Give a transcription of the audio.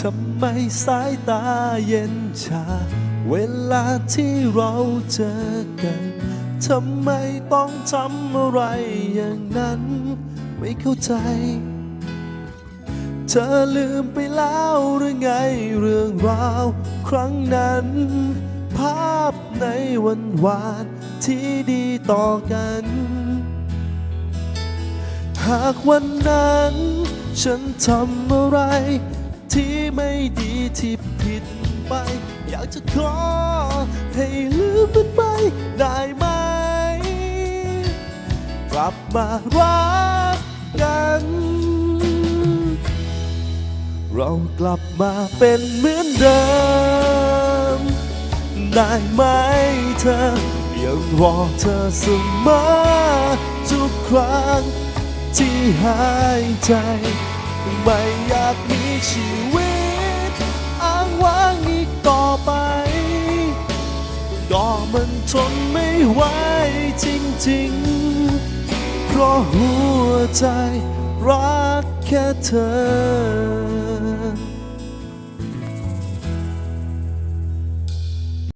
ทำไมสายตาเย็นชา เวลาที่เราเจอกัน ทำไมต้องทำอะไรอย่างนั้น ไม่เข้าใจ เธอลืมไปแล้วหรือไงเรื่องราว ครั้งนั้น ภาพในวันวานที่ดีต่อกัน หากวันนั้น ฉันทำอะไร ไม่ดีที่ผิดไป อยากจะขอให้ลืมมันไปได้ไหม กลับมารักกัน เรากลับมาเป็นเหมือนเดิม ได้ไหมเธอ ยังรอเธอเสมอทุกครั้งที่หายใจ ไม่อยากมีชีวิต มันทนไม่ไหวจริงๆ เพราะหัวใจรักแค่เธอ